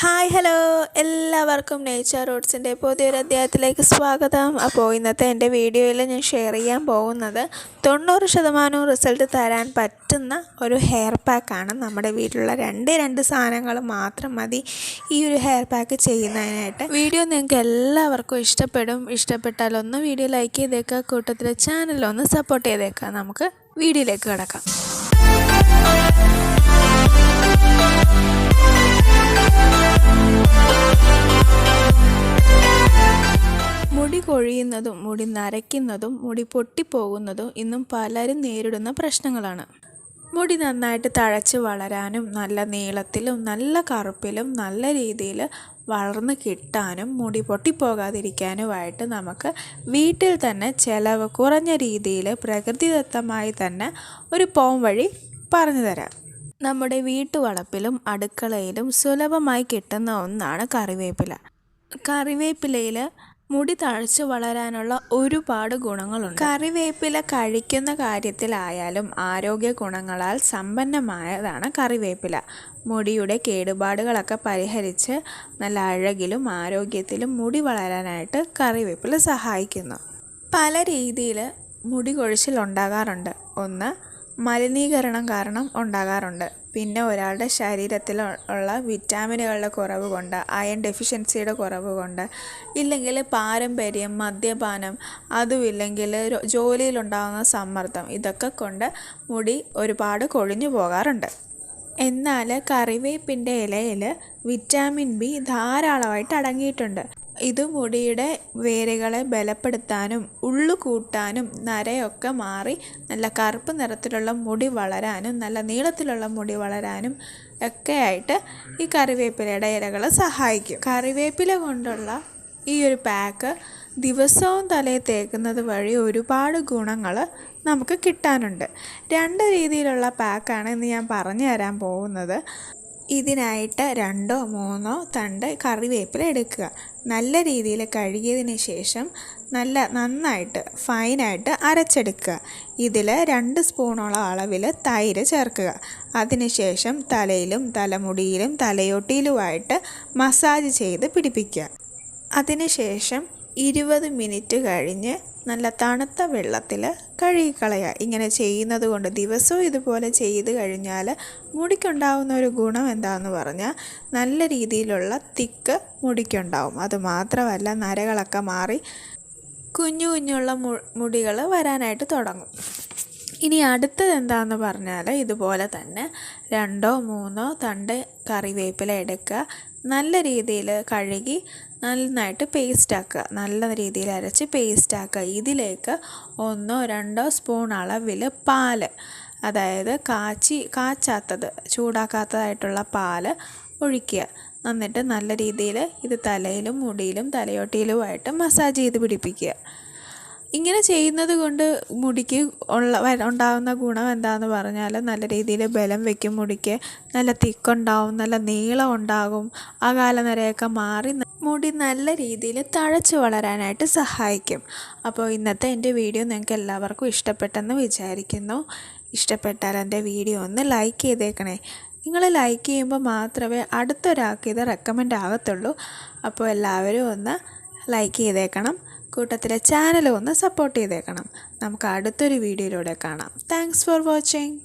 Hi hello എല്ലാവർക്കും nature റൂട്ട്സിന്റെ പുതിയൊരു അധ്യായത്തിലേക്ക് സ്വാഗതം. അപ്പോൾ ഇന്നത്തെ എന്റെ വീഡിയോയിൽ ഞാൻ ഷെയർ ചെയ്യാൻ പോകുന്നത് തൊണ്ണൂറ് ശതമാനവും റിസൾട്ട് തരാൻ പറ്റുന്ന ഒരു ഹെയർ പാക്കാണ് നമ്മുടെ വീട്ടിലുള്ള രണ്ട് രണ്ട് സാധനങ്ങൾ മാത്രം മതി ഈ ഒരു ഹെയർ പാക്ക് ചെയ്യുന്നതിനായിട്ട്. വീഡിയോ നിങ്ങൾക്ക് എല്ലാവർക്കും ഇഷ്ടപ്പെടും. ഇഷ്ടപ്പെട്ടാൽ ഒന്ന് വീഡിയോ ലൈക്ക് ചെയ്തേക്കുക. കൂട്ടത്തിൽ ചാനലൊന്ന് സപ്പോർട്ട് ചെയ്തേക്കുക. നമുക്ക് വീഡിയോയിലേക്ക് കിടക്കാം. കൊഴിയുന്നതും മുടി നരയ്ക്കുന്നതും മുടി പൊട്ടിപ്പോകുന്നതും ഇന്നും പലരും നേരിടുന്ന പ്രശ്നങ്ങളാണ്. മുടി നന്നായിട്ട് തഴച്ച് വളരാനും നല്ല നീളത്തിലും നല്ല കറുപ്പിലും നല്ല രീതിയിൽ വളർന്ന് കിട്ടാനും മുടി പൊട്ടിപ്പോകാതിരിക്കാനുമായിട്ട് നമുക്ക് വീട്ടിൽ തന്നെ ചിലവ് കുറഞ്ഞ രീതിയിൽ പ്രകൃതിദത്തമായി തന്നെ ഒരു പോം വഴി പറഞ്ഞു തരാം. നമ്മുടെ വീട്ടുവളപ്പിലും അടുക്കളയിലും സുലഭമായി കിട്ടുന്ന ഒന്നാണ് കറിവേപ്പില. കറിവേപ്പിലയിൽ മുടി തഴച്ചു വളരാനുള്ള ഒരുപാട് ഗുണങ്ങളുണ്ട്. കറിവേപ്പില കഴിക്കുന്ന കാര്യത്തിലായാലും ആരോഗ്യ ഗുണങ്ങളാൽ സമ്പന്നമായതാണ് കറിവേപ്പില. മുടിയുടെ കേടുപാടുകളൊക്കെ പരിഹരിച്ച് നല്ല അഴകിലും ആരോഗ്യത്തിലും മുടി വളരാനായിട്ട് കറിവേപ്പില സഹായിക്കുന്നു. പല രീതിയിൽ മുടി കൊഴിച്ചിൽ ഉണ്ടാകാറുണ്ട്. ഒന്ന് മലിനീകരണം കാരണം ഉണ്ടാകാറുണ്ട്. പിന്നെ ഒരാളുടെ ശരീരത്തിൽ ഉള്ള വിറ്റാമിനുകളുടെ കുറവ് കൊണ്ട് അയൺ ഡെഫിഷ്യൻസിയുടെ കുറവ് കൊണ്ട് ഇല്ലെങ്കിൽ പാരമ്പര്യം മദ്യപാനം അതുമില്ലെങ്കിൽ ജോലിയിലുണ്ടാകുന്ന സമ്മർദ്ദം ഇതൊക്കെ കൊണ്ട് മുടി ഒരുപാട് കൊഴിഞ്ഞു പോകാറുണ്ട്. എന്നാൽ കറിവേപ്പിന്റെ ഇലയിൽ വിറ്റാമിൻ ബി ധാരാളമായിട്ട് അടങ്ങിയിട്ടുണ്ട്. ഇത് മുടിയുടെ വേരുകളെ ബലപ്പെടുത്താനും ഉള്ളു കൂട്ടാനും നരയൊക്കെ മാറി നല്ല കറുപ്പ് നിറത്തിലുള്ള മുടി വളരാനും നല്ല നീളത്തിലുള്ള മുടി വളരാനും ഒക്കെ ആയിട്ട് ഈ കറിവേപ്പിലയുടെ ഇലകൾ സഹായിക്കും. കറിവേപ്പില കൊണ്ടുള്ള ഈ ഒരു പാക്ക് ദിവസവും തലയിൽ തേക്കുന്നത് വഴി ഒരുപാട് ഗുണങ്ങൾ നമുക്ക് കിട്ടാനുണ്ട്. രണ്ട് രീതിയിലുള്ള പാക്കാണ് ഇന്ന് ഞാൻ പറഞ്ഞു തരാൻ പോകുന്നത്. ഇതിനായിട്ട് രണ്ടോ മൂന്നോ തണ്ട് കറിവേപ്പില എടുക്കുക. നല്ല രീതിയിൽ കഴുകിയതിന് ശേഷം നല്ല നന്നായിട്ട് ഫൈനായിട്ട് അരച്ചെടുക്കുക. ഇതിൽ രണ്ട് സ്പൂണോളം അളവിൽ തൈര് ചേർക്കുക. അതിനുശേഷം തലയിലും തലമുടിയിലും തലയോട്ടിയിലുമായിട്ട് മസാജ് ചെയ്ത് പിടിപ്പിക്കുക. അതിനുശേഷം ഇരുപത് മിനിറ്റ് കഴിഞ്ഞ് നല്ല തണുത്ത വെള്ളത്തിൽ കഴുകിക്കളയുക. ഇങ്ങനെ ചെയ്യുന്നത് കൊണ്ട് ദിവസവും ഇതുപോലെ ചെയ്ത് കഴിഞ്ഞാൽ മുടിക്കുണ്ടാവുന്ന ഒരു ഗുണം എന്താണെന്ന് പറഞ്ഞാൽ നല്ല രീതിയിലുള്ള തിക്ക് മുടിക്കുണ്ടാവും. അതുമാത്രമല്ല നരകളൊക്കെ മാറി കുഞ്ഞു കുഞ്ഞുള്ള മുടികൾ വരാനായിട്ട് തുടങ്ങും. ഇനി അടുത്തത് എന്താണെന്ന് പറഞ്ഞാൽ ഇതുപോലെ തന്നെ രണ്ടോ മൂന്നോ തണ്ട് കറിവേപ്പില എടുക്കുക. നല്ല രീതിയിൽ കഴുകി നന്നായിട്ട് പേസ്റ്റാക്കുക നല്ല രീതിയിൽ അരച്ച് പേസ്റ്റാക്കുക ഇതിലേക്ക് ഒന്നോ രണ്ടോ സ്പൂൺ അളവിൽ പാൽ. അതായത് കാച്ചി കാച്ചാത്തത് ചൂടാക്കാത്തതായിട്ടുള്ള പാൽ ഒഴിക്കുക. എന്നിട്ട് നല്ല രീതിയിൽ ഇത് തലയിലും മുടിയിലും തലയോട്ടിയിലുമായിട്ട് മസാജ് ചെയ്ത് പിടിപ്പിക്കുക. ഇങ്ങനെ ചെയ്യുന്നത് കൊണ്ട് മുടിക്ക് ഉള്ള ഉണ്ടാകുന്ന ഗുണം എന്താണെന്ന് പറഞ്ഞാൽ നല്ല രീതിയിൽ ബലം വെക്കും മുടിക്ക്. നല്ല തിക്കുണ്ടാവും നല്ല നീളം ഉണ്ടാകും. ആ നിരയൊക്കെ മാറി മുടി നല്ല രീതിയിൽ തഴച്ചു വളരാനായിട്ട് സഹായിക്കും. അപ്പോൾ ഇന്നത്തെ എന്റെ വീഡിയോ നിങ്ങൾക്ക് എല്ലാവർക്കും ഇഷ്ടപ്പെട്ടെന്ന് വിചാരിക്കുന്നു. ഇഷ്ടപ്പെട്ടാൽ എന്റെ വീഡിയോ ഒന്ന് ലൈക്ക് ചെയ്തേക്കണേ. നിങ്ങൾ ലൈക്ക് ചെയ്യുമ്പോൾ മാത്രമേ അടുത്തൊരാൾക്ക് ഇത് റെക്കമെൻഡ് ആകത്തുള്ളൂ അപ്പോൾ എല്ലാവരും ഒന്ന് ലൈക്ക് ചെയ്തേക്കണം. കൂട്ടത്തിലെ ചാനൽ ഒന്ന് സപ്പോർട്ട് ചെയ്തേക്കണം. നമുക്ക് അടുത്തൊരു വീഡിയോയിലൂടെ കാണാം. Thanks for watching